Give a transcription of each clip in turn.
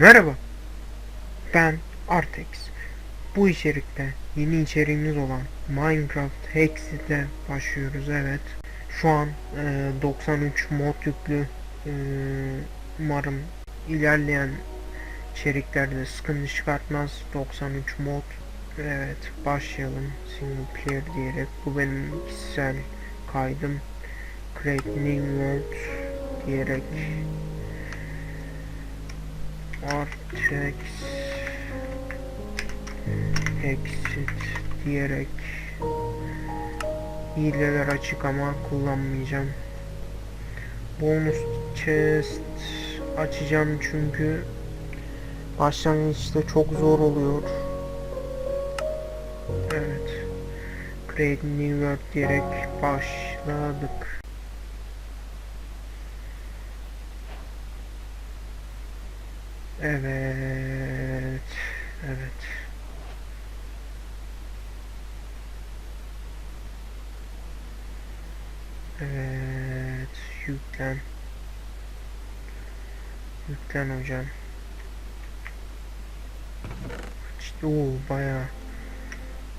Merhaba. Ben Artex. Bu içerikte yeni içeriğimiz olan Minecraft Hexit'e başlıyoruz evet. Şu an e, 93 mod yüklü. E, umarım ilerleyen içeriklerde sıkıntı çıkartmaz. 93 mod. Evet başlayalım. Single player diyerek. Bu benim kişisel kaydım. Create New World diyerek Artex Exit diyerek hileler açık ama kullanmayacağım. Bonus chest açacağım çünkü başlangıçta çok zor oluyor. Evet. Create New World diyerek başladık. Evet. Evet. Evet. Yüklen. Yüklen hocam. İşte o baya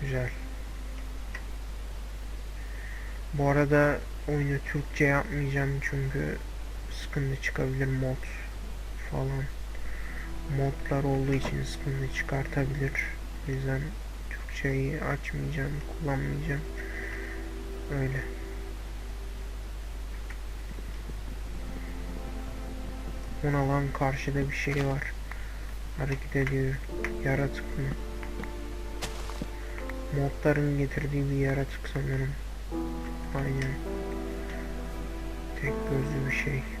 güzel. Bu arada oyunu Türkçe yapmayacağım çünkü sıkıntı çıkabilir mod falan modlar olduğu için sıkıntı çıkartabilir. O yüzden Türkçeyi açmayacağım, kullanmayacağım. Öyle. Ona lan karşıda bir şey var. Hareket ediyor. Yaratık mı? Modların getirdiği bir yaratık sanırım. Aynen. Tek gözlü bir şey.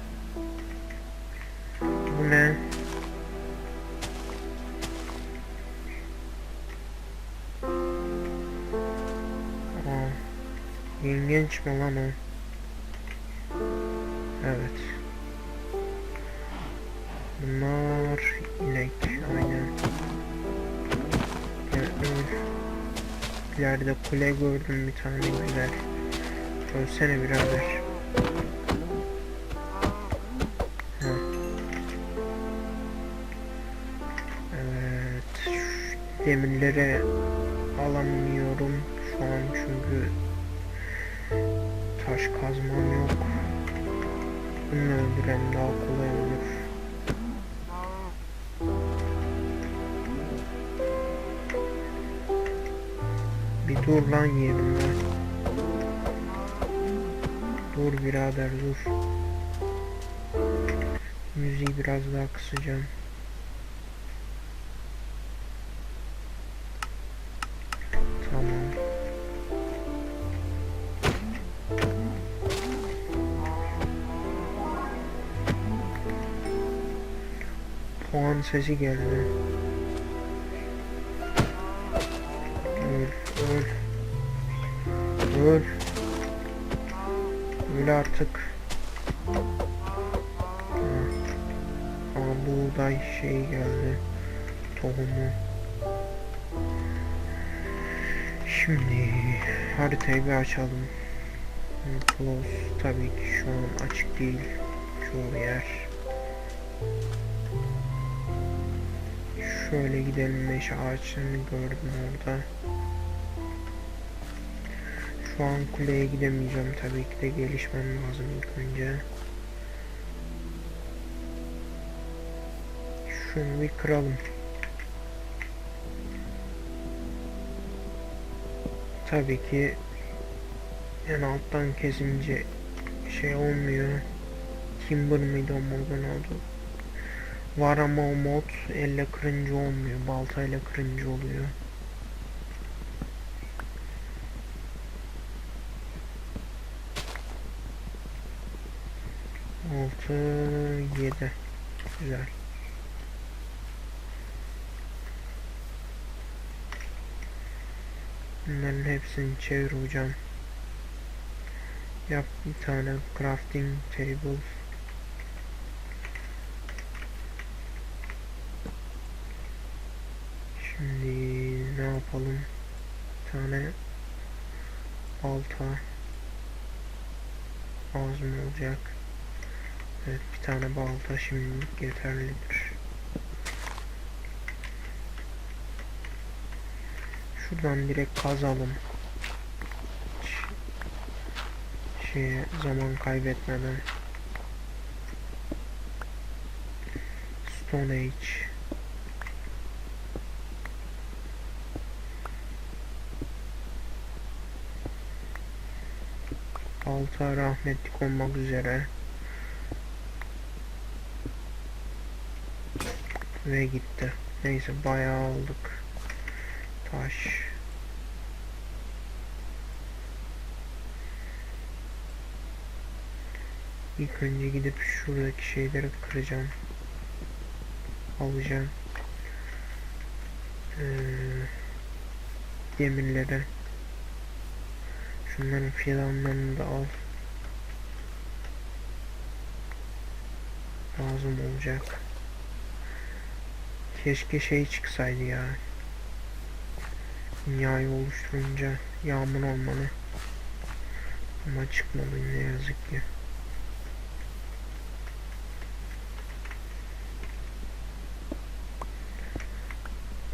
Yengeç mi lan o? Evet. Bunlar inek. Aynen. İleride kule gördüm bir tane güzel. Ölsene birader. Evet. şu Demirleri alamıyorum şu an çünkü taş kazmam yok. Bunu öldüren daha kolay olur. Bir dur lan yerimde. Dur birader dur. Müziği biraz daha kısacağım. Sesi geldi. Öl, öl. Öl. Öl artık. Aa, buğday şey geldi. Tohumu. Şimdi haritayı bir açalım. Close tabii ki şu an açık değil çoğu yer. Şöyle gidelim meşe ağaçlarını gördüm orada. Şu an kuleye gidemeyeceğim tabii ki de gelişmem lazım ilk önce. Şunu bir kıralım. Tabii ki en alttan kesince şey olmuyor. Timber mıydı o modun adı? Var ama o mod elle kırınca olmuyor. Baltayla kırınca oluyor. Altı, yedi. Güzel. Bunların hepsini çevir hocam. Yap bir tane crafting table. yapalım. Bir tane balta az mı olacak? Evet bir tane balta şimdilik yeterlidir. Şuradan direkt kazalım. Şeye zaman kaybetmeden. Stone Age. Balta rahmetlik olmak üzere. Ve gitti. Neyse bayağı aldık. Taş. İlk önce gidip şuradaki şeyleri kıracağım. Alacağım. Ee, demirleri. Şunların fidanlarını da al. Lazım olacak. Keşke şey çıksaydı ya. Dünyayı oluşturunca yağmur olmalı. Ama çıkmadı ne yazık ki.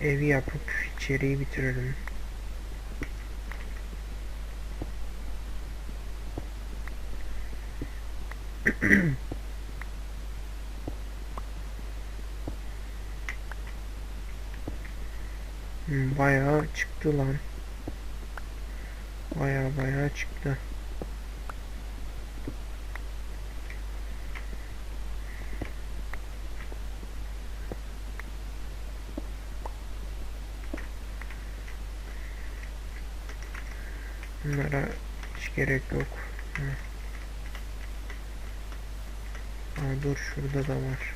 Evi yapıp içeriği bitirelim. Hmm, Bayağı çıktı lan. Bayağı bayağı çıktı. Bunlara hiç gerek yok. Aa, dur şurada da var.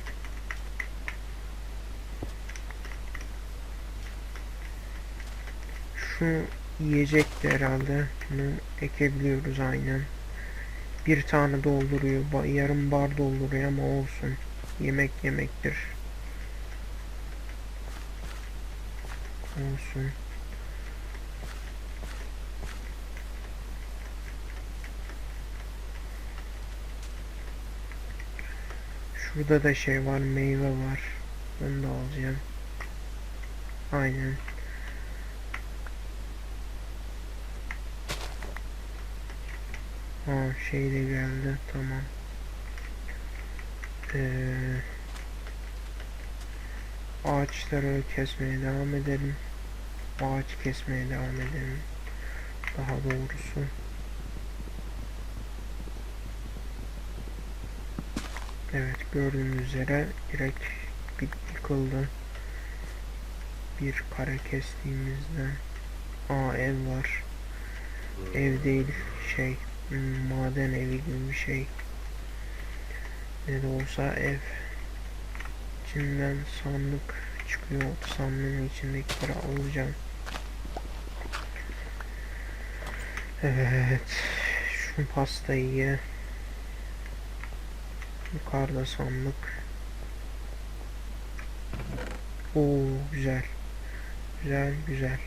Şu yiyecekti herhalde. Bunu ekebiliyoruz aynen. Bir tane dolduruyor. Yarım bar dolduruyor ama olsun. Yemek yemektir. Olsun. Şurada da şey var, meyve var. Onu da alacağım. Aynen. Ha şey de geldi. Tamam. Ee, ağaçları kesmeye devam edelim. Ağaç kesmeye devam edelim. Daha doğrusu. Evet gördüğünüz üzere direkt yıkıldı. Bir kare kestiğimizde. Aa ev var. Ev değil şey hmm, maden evi gibi bir şey. Ne de olsa ev. İçinden sandık çıkıyor. Sandığın içindekileri alacağım. Evet. Şu pastayı ye. Yukarıda sandık. Oo güzel. Güzel güzel.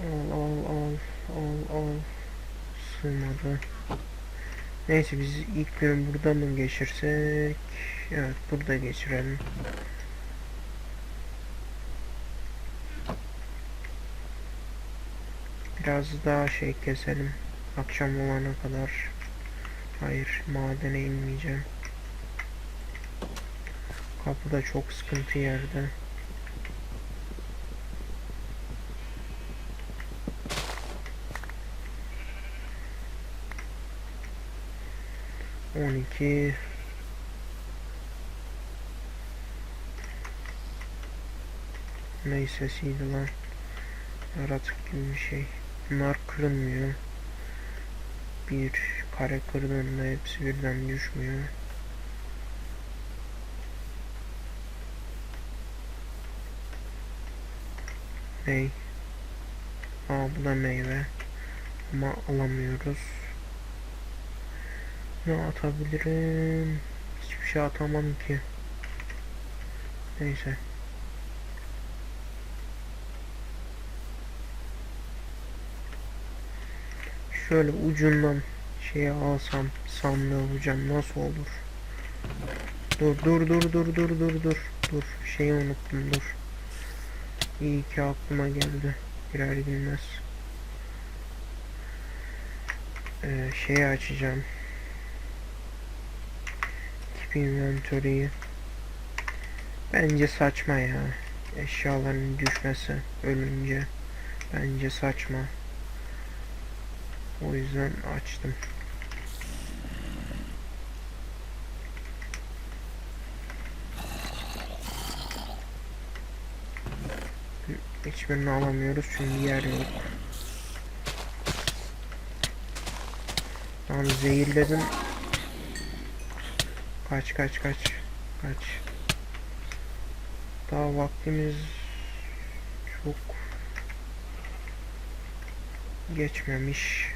Al al al al al. Sığmadı. Neyse biz ilk günü burada mı geçirsek? Evet burada geçirelim. Biraz daha şey keselim. Akşam olana kadar. Hayır madene inmeyeceğim. Kapıda çok sıkıntı yerde. On iki. Ne sesiydi lan? Yaratık gibi bir şey. Bunlar kırılmıyor. Bir kare kırdığında hepsi birden düşmüyor. Ney? Aa bu da meyve. Ama alamıyoruz. Ne atabilirim? Hiçbir şey atamam ki. Neyse. Şöyle ucundan şeye alsam sandığı hocam nasıl olur? Dur dur dur dur dur dur dur. Dur şeyi unuttum dur. İyi ki aklıma geldi. Birer bilmez. Ee, şeyi açacağım. İnventory'yi. Bence saçma ya. Eşyaların düşmesi ölünce. Bence saçma. O yüzden açtım. Hiçbirini alamıyoruz çünkü yer yok. Tamam zehirledim. Kaç kaç kaç. Kaç. Daha vaktimiz çok geçmemiş.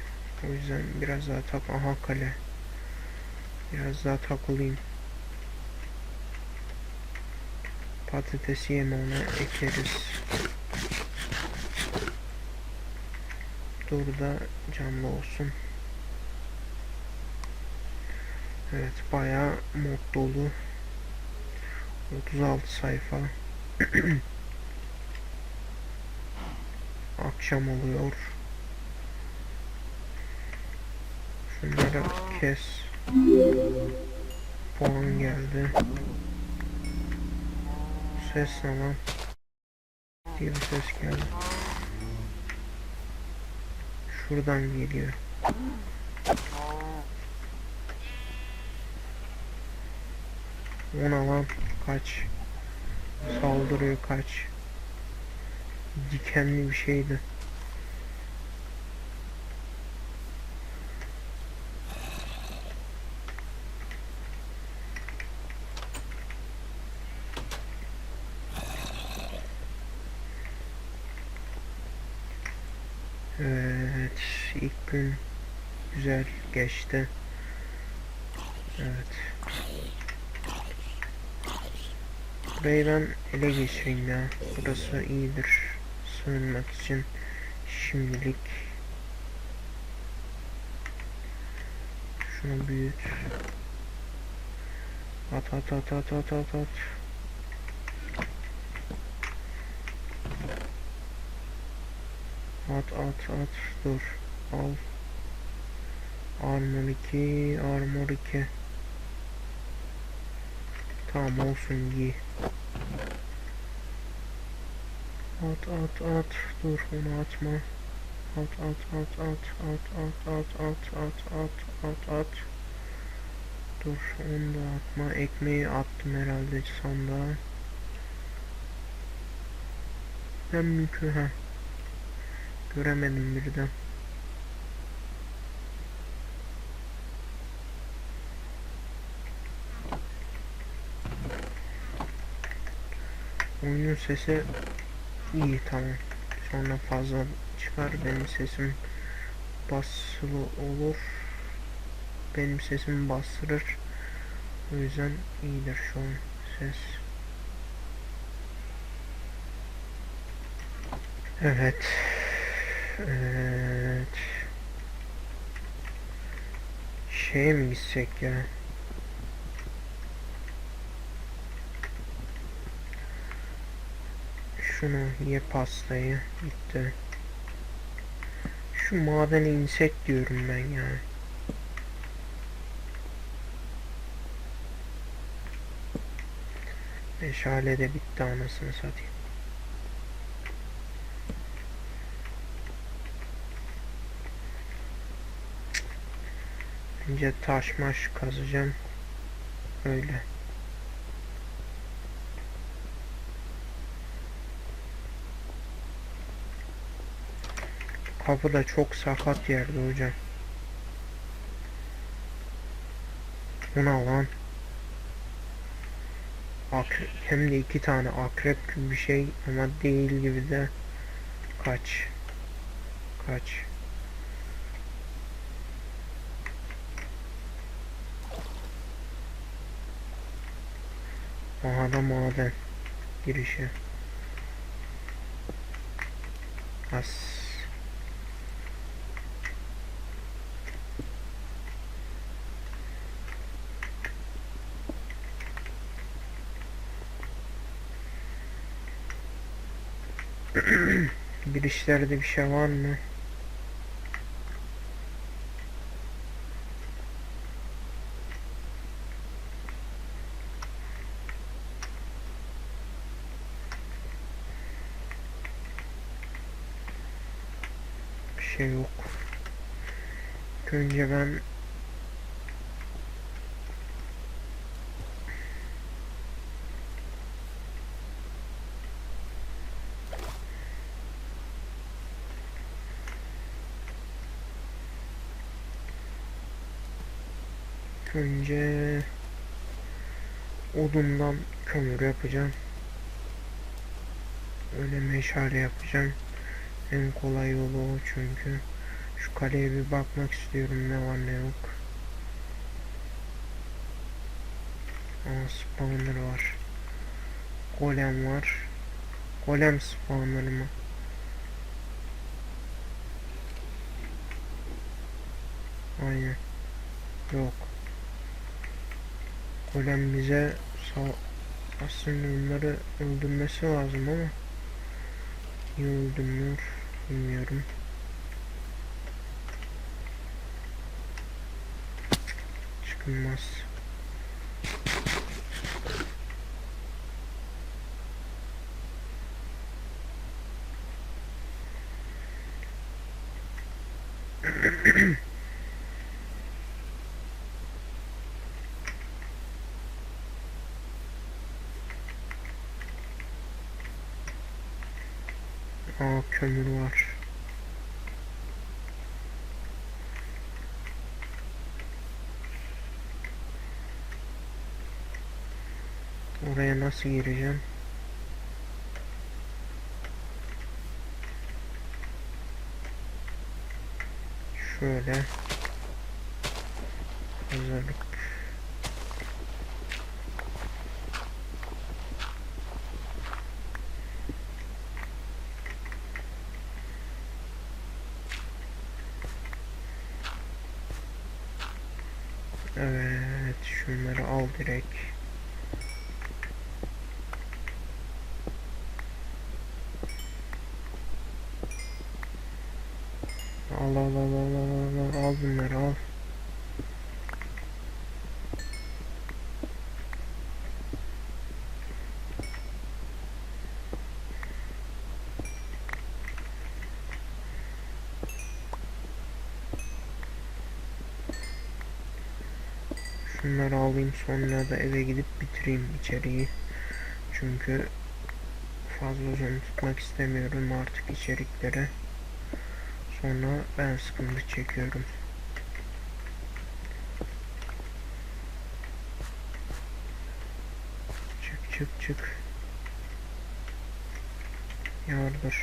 O yüzden biraz daha tak. Aha kale. Biraz daha takılayım. Patatesi yeme ona ekeriz. Dur da canlı olsun. Evet bayağı mod dolu. 36 sayfa. Akşam oluyor. Şunları kes. Puan geldi. Ses ne lan? diye bir ses geldi. Şuradan geliyor. Ona lan kaç. Saldırıyor kaç. Dikenli bir şeydi. Evet, ilk gün güzel geçti. Evet. Burayı ben ele geçireyim ya. Burası iyidir. Sığınmak için şimdilik. Şunu büyüt. At at at at at at at. At at at dur. Al. Armor 2, armor 2. Tamam olsun giy. At at at dur onu atma. At at at at at at at at at at at at. Dur onu da atma. Ekmeği attım herhalde sandığa. Ben mümkün ha. Göremedim birden. Oyunun sesi iyi tamam. Sonra fazla çıkar benim sesim basılı olur. Benim sesimi bastırır. O yüzden iyidir şu an ses. Evet. Evet. Şeye mi gitsek ya? Şunu ye pastayı. Bitti. Şu madene insek diyorum ben ya. Meşale de bitti anasını satayım. Önce taş maş kazacağım. Öyle. Kapı da çok sakat yerde hocam. Buna lan. Akrep, hem de iki tane akrep gibi bir şey ama değil gibi de kaç. Kaç. Aha da maden girişi. As. Girişlerde bir şey var mı? Bir şey yok. Önce ben İlk önce odundan kömür yapacağım. Öyle meşale yapacağım. En kolay yolu o çünkü. Şu kaleye bir bakmak istiyorum ne var ne yok. Aa spawner var. Golem var. Golem spawner mı? Aynen. Yok. Golem bize aslında onları öldürmesi lazım ama niye öldürmüyor bilmiyorum. Çıkılmaz. Aa kömür var. Oraya nasıl gireceğim? Şöyle. Hazırlık. Evet, şunları al direkt. Al al al al al al al al bunları al. Şunları alayım sonra da eve gidip bitireyim içeriği. Çünkü fazla uzun tutmak istemiyorum artık içerikleri. Sonra ben sıkıntı çekiyorum. Çık çık çık. Yardır.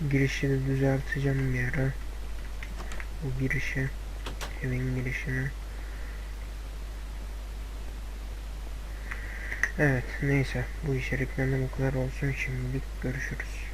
Şu girişi de düzelteceğim bir ara. Bu girişi. Evin girişini. Evet neyse bu içeriklerden bu kadar olsun şimdilik görüşürüz.